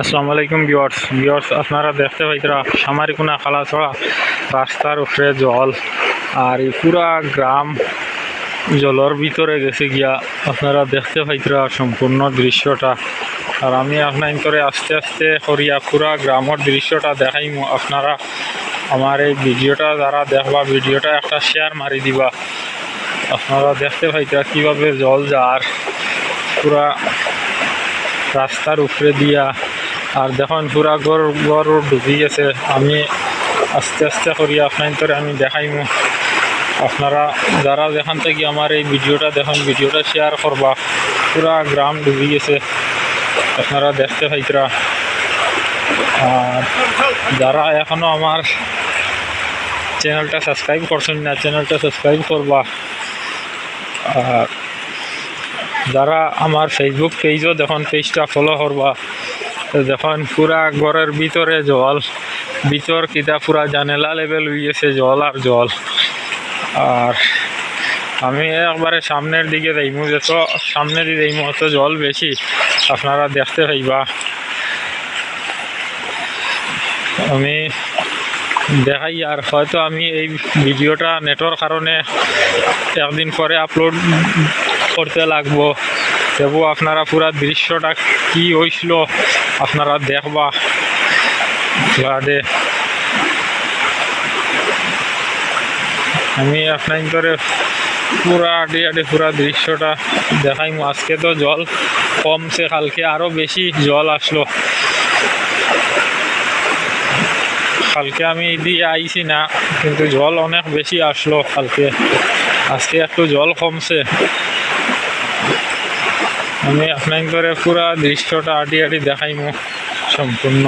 আসসালামু আলাইকুম বিওয়ার্স বিয়ার্স আপনারা দেখতে পাইতরা সামারিকুনা খালাছড়া রাস্তার উপরে জল, আর পুরা গ্রাম জলের ভিতরে গেছে গিয়া আপনারা দেখতে পাইতরা সম্পূর্ণ দৃশ্যটা। আর আমি আপনার করে আস্তে আস্তে করিয়া পুরা গ্রামের দৃশ্যটা দেখাইম। আপনারা আমার এই ভিডিওটা যারা দেখবা, ভিডিওটা একটা শেয়ার মারি দিবা। আপনারা দেখতে পাইতরা কীভাবে জল যার পুরা রাস্তার উপরে দিয়া। আর দেখুন, পুরা গর গর ডুবি গেছে আমি আস্তে আস্তে করি, আপনার তোরে আমি দেখাইমু। আপনারা যারা যেখান থেকে আমার এই ভিডিওটা দেখুন, ভিডিওটা শেয়ার করবা। পুরা গ্রাম ডুবি গেছে আপনারা দেখতে পাইতরা। আর যারা এখনও আমার চ্যানেলটা সাবস্ক্রাইব করছেন না চ্যানেলটা সাবস্ক্রাইব করবা। আর যারা আমার ফেসবুক পেজও দেখুন পেজটা ফলো করবা দেখুন পুরা ঘরের ভিতরে জল, ভিতর কিতা পুরা জানেলা লেভেল হয়ে গেছে জল আর জল। আর আমি একবারে সামনের দিকে যাইমু, যত সামনে দিয়ে যাইমু, অত জল বেশি, আপনারা দেখতে পাইবা। আমি দেখাই, আর হয়তো আমি এই ভিডিওটা নেটওয়ার্ক কারণে একদিন পরে আপলোড করতে লাগবো। তবু আপনারা পুরা দৃশ্যটা কি হয়েছিল আপনারা দেখবা। বাদে আমি আপনার করে পুরা আডে আডে পুরা দৃশ্যটা দেখাইম। আজকে তো জল কমছে, কালকে আরও বেশি জল আসলো। কালকে আমি দিয়ে আইছি না, কিন্তু জল অনেক বেশি আসলো কালকে। আজকে একটু জল কমছে। আমি আপনার করে পুরা দৃশ্যটা আটি আটি দেখাইমু সম্পূর্ণ।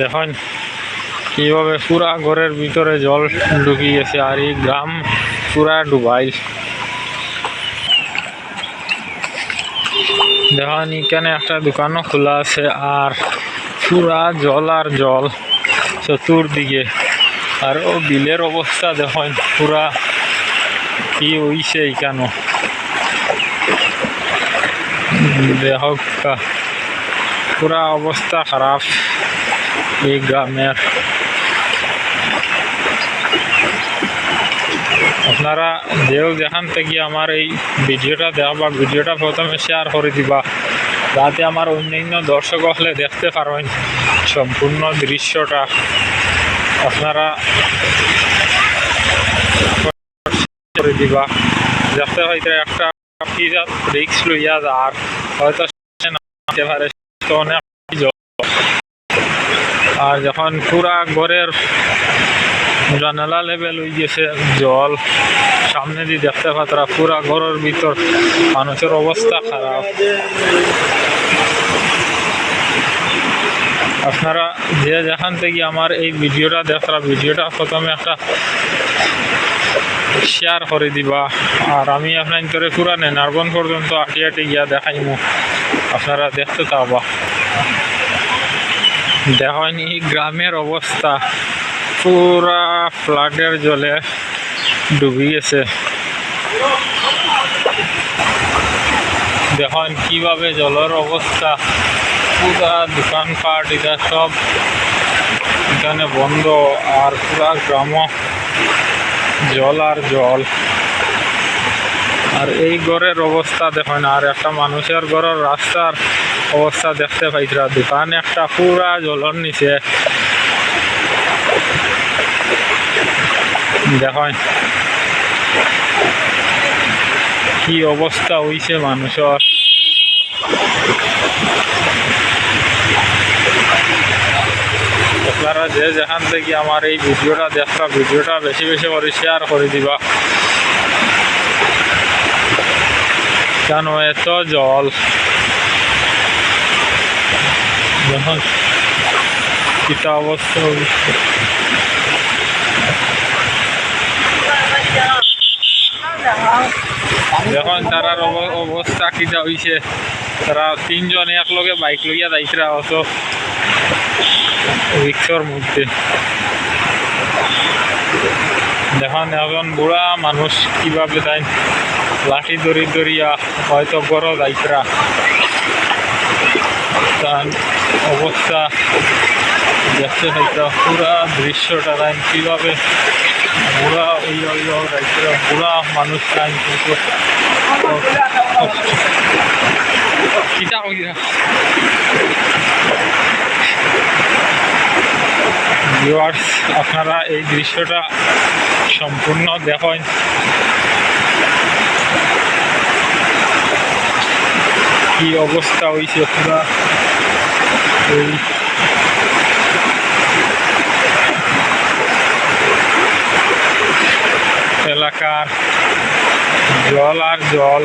দেখুন, কীভাবে পুরা ঘরের ভিতরে জল ঢুকি গেছে আর এই গ্রাম পুরা ডুবাই। দেখুন, এখানে একটা দোকানও খোলা আছে আর পুরা জল আর জল চতুর্দিকে। আর ও বিলের অবস্থা দেখুন, পুরা কি হইছে এখানো দেখক পুরা অবস্থা খারাপ। এই গ্রামের। আপনারা যেও যেখান থেকে আমার এই ভিডিওটা দেখবা ভিডিওটা প্রথমে শেয়ার করে দিবা, যাতে আমার অন্যান্য দর্শক হলে দেখতে পারবেন সম্পূর্ণ দৃশ্যটা। আপনারা করে দিবা। দেখতে হয়তো একটা রিক্স লইয়া আর হয়তো পারে অনেক। আর যখন পুরা ঘরের জানালা লেভেল হয়ে গেছে, জল সামনে দিয়ে দেখতে পাত্রা পুরা ঘরের ভিতর মানুষের অবস্থা খারাপ আপনারা যে যেখান থেকে আমার এই ভিডিওটা দেখরা ভিডিওটা প্রথমে একটা শেয়ার করে দিবা। আর আমি আপনার করে পুরা নারবন পর্যন্ত আটি আটি গিয়া দেখাইমু। আপনারা দেখতে পাবা দেখেন গ্রামের অবস্থা। পুরা ফ্লাডের জলে ডুবি গেছে। দেখেন কীভাবে জলের অবস্থা। পুরা দোকানপাট, এটা সব এখানে বন্ধ। আর পুরা গ্রাম জল আর জল। আর এই ঘরের অবস্থা দেখেন, আর একটা মানুষের ঘরের রাস্তার অবস্থা দেখতে পাইতরা দোকান একটা পুরা জলের নিচে। দেখেন, কি অবস্থা হইছে মানুষের। আপনারা যে যেখান থেকে আমার এই ভিডিওটা দেখা ভিডিওটা বেশি বেশি করে শেয়ার করে দিবা। কেন এত জল? যখন অবস্থা। যখন তারার অব- অবস্থা কিটা হইছে। তারা তিনজন এক লগে বাইক লইয়া যাইতরা অত রিক্সার মধ্যে। দেখুন এখন বুড়া মানুষ কীভাবে তাই লাঠি দড়ি দড়িয়া হয়তো গড় যাইতরা তার অবস্থা দেখতে থাকতে পুরা দৃশ্যটা তাই কীভাবে বুড়া ওই ওই রাইতে বুড়া মানুষ তাই কিন্তু কিতা কইরা ভিউয়ার্স আপনারা এই দৃশ্যটা সম্পূর্ণ দেখেন। কি অবস্থা হয়েছে পুরা এই এলাকার জল আর জল।